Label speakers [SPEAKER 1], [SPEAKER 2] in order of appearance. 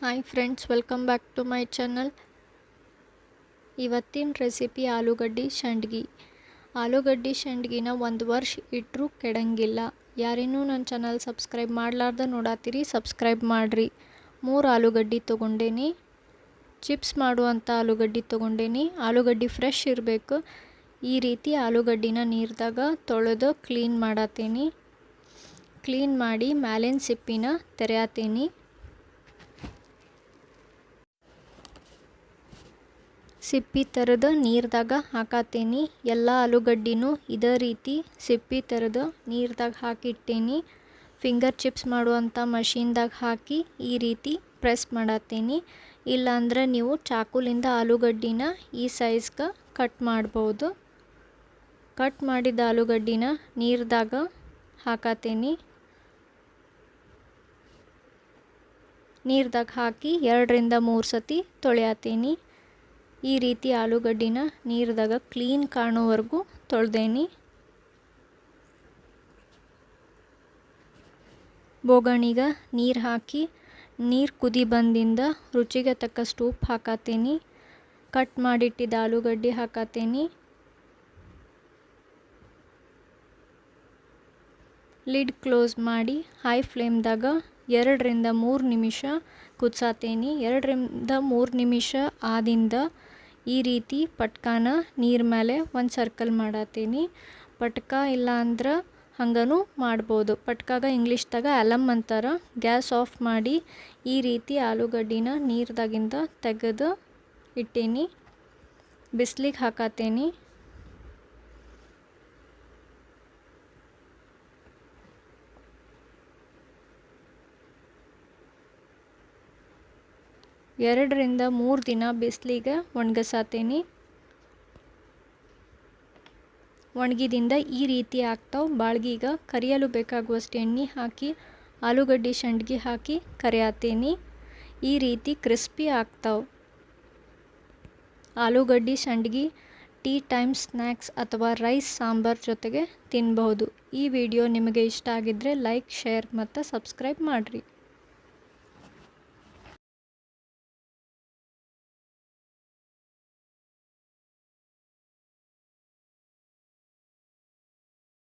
[SPEAKER 1] Hi friends welcome back to my channel ಇವತ್ತಿನ recipe ಆಲೂಗಡ್ಡೆ ಸಂಡ್ಗಿ ಆಲೂಗಡ್ಡೆ ಸಂಡ್ಗಿನ ಒಂದು ವರ್ಷ ಇಟ್ಟರೂ ಕೆಡಂಗಿಲ್ಲ. ಯಾರೇನೂ ನನ್ನ ಚಾನಲ್ ಸಬ್ಸ್ಕ್ರೈಬ್ ಮಾಡಲಾರ್ದ ನೋಡಾತೀರಿ ಸಬ್ಸ್ಕ್ರೈಬ್ ಮಾಡಿರಿ. ಮೂರು ಆಲೂಗಡ್ಡೆ ತೊಗೊಂಡೇನಿ. ಚಿಪ್ಸ್ ಮಾಡುವಂಥ ಆಲೂಗಡ್ಡೆ ತೊಗೊಂಡೇನಿ. ಆಲೂಗಡ್ಡೆ ಫ್ರೆಶ್ ಇರಬೇಕು. ಈ ರೀತಿ ಆಲೂಗಡ್ಡಿನ ನೀರ್ದಾಗ ತೊಳೆದು ಕ್ಲೀನ್ ಮಾಡತ್ತೀನಿ ಕ್ಲೀನ್ ಮಾಡಿ ಮ್ಯಾಲಿನ ಸಿಪ್ಪಿನ ತೆರೆಯತ್ತೀನಿ ಸಿಪ್ಪಿ ತರದ ನೀರ್ದಾಗ ಹಾಕತ್ತೀನಿ. ಎಲ್ಲ ಆಲೂಗಡ್ಡಿನೂ ಇದೇ ರೀತಿ ಸಿಪ್ಪಿ ಥರದ ನೀರ್ದಾಗ ಹಾಕಿಟ್ಟೇನಿ. ಫಿಂಗರ್ ಚಿಪ್ಸ್ ಮಾಡುವಂಥ ಮಷೀನ್ದಾಗ ಹಾಕಿ ಈ ರೀತಿ ಪ್ರೆಸ್ ಮಾಡತ್ತೀನಿ. ಇಲ್ಲಾಂದ್ರೆ ನೀವು ಚಾಕುಲಿಂದ ಆಲೂಗಡ್ಡಿನ ಈ ಸೈಜ್ಗೆ ಕಟ್ ಮಾಡ್ಬೋದು. ಕಟ್ ಮಾಡಿದ ಆಲೂಗಡ್ಡಿನ ನೀರ್ದಾಗ ಹಾಕತ್ತೀನಿ. ನೀರ್ದಾಗ ಹಾಕಿ ಎರಡರಿಂದ ಮೂರು ಸತಿ ತೊಳೆಯತ್ತೀನಿ. ಈ ರೀತಿ ಆಲೂಗಡ್ಡಿನ ನೀರ್ದಾಗ ಕ್ಲೀನ್ ಕಾಣೋವರೆಗೂ ತೊಳೆದೇನಿ. ಬೋಗಣಿಗ ನೀರು ಹಾಕಿ, ನೀರು ಕುದಿ ಬಂದಿಂದ ರುಚಿಗೆ ತಕ್ಕಷ್ಟು ಉಪ್ಪು ಹಾಕತ್ತೀನಿ ಕಟ್ ಮಾಡಿಟ್ಟಿದ್ದ ಆಲೂಗಡ್ಡೆ ಹಾಕತ್ತೀನಿ ಲಿಡ್ ಕ್ಲೋಸ್ ಮಾಡಿ ಹೈ ಫ್ಲೇಮ್ದಾಗ ಎರಡರಿಂದ ಮೂರು ನಿಮಿಷ ಕುದಿಸತ್ತೀನಿ ಎರಡರಿಂದ ಮೂರು ನಿಮಿಷ ಆದಿಂದ ಈ ರೀತಿ ಪಟ್ಕಾನ ನೀರ್ ಮೇಲೆ ಒಂದು ಸರ್ಕಲ್ ಮಾಡತ್ತೀನಿ ಪಟ್ಕ ಇಲ್ಲ ಅಂದ್ರೆ ಹಂಗನೂ ಮಾಡ್ಬೋದು. ಪಟ್ಕಾಗ ಇಂಗ್ಲೀಷ್ದಾಗ ಅಲಮ್ ಅಂತಾರೆ. ಗ್ಯಾಸ್ ಆಫ್ ಮಾಡಿ ಈ ರೀತಿ ಆಲೂಗಡ್ಡಿನ ನೀರ್ದಾಗಿಂದ ತೆಗೆದು ಇಟ್ಟೀನಿ. ಬಿಸ್ಲಿಗೆ ಹಾಕತ್ತೀನಿ ಎರಡರಿಂದ ಮೂರು ದಿನ ಬಿಸಿಲಿಗೆ ಒಣಗಿಸತೀನಿ. ಒಣಗಿದಿಂದ ಈ ರೀತಿ ಆಗ್ತಾವೆ. ಬಾಳ್ಗೀಗ ಕರಿಯಲು ಬೇಕಾಗುವಷ್ಟು ಎಣ್ಣೆ ಹಾಕಿ, ಆಲೂಗಡ್ಡೆ ಸಂಡ್ಗಿ ಹಾಕಿ ಕರಿಯತ್ತೀನಿ ಈ ರೀತಿ ಕ್ರಿಸ್ಪಿ ಆಗ್ತಾವೆ. ಆಲೂಗಡ್ಡೆ ಸಂಡ್ಗಿ ಟೀ ಟೈಮ್ ಸ್ನ್ಯಾಕ್ಸ್ ಅಥವಾ ರೈಸ್ ಸಾಂಬಾರ್ ಜೊತೆಗೆ ತಿನ್ಬಹುದು. ಈ ವಿಡಿಯೋ ನಿಮಗೆ ಇಷ್ಟ ಆಗಿದ್ದರೆ ಲೈಕ್, ಶೇರ್ ಮತ್ತು ಸಬ್ಸ್ಕ್ರೈಬ್ ಮಾಡಿರಿ.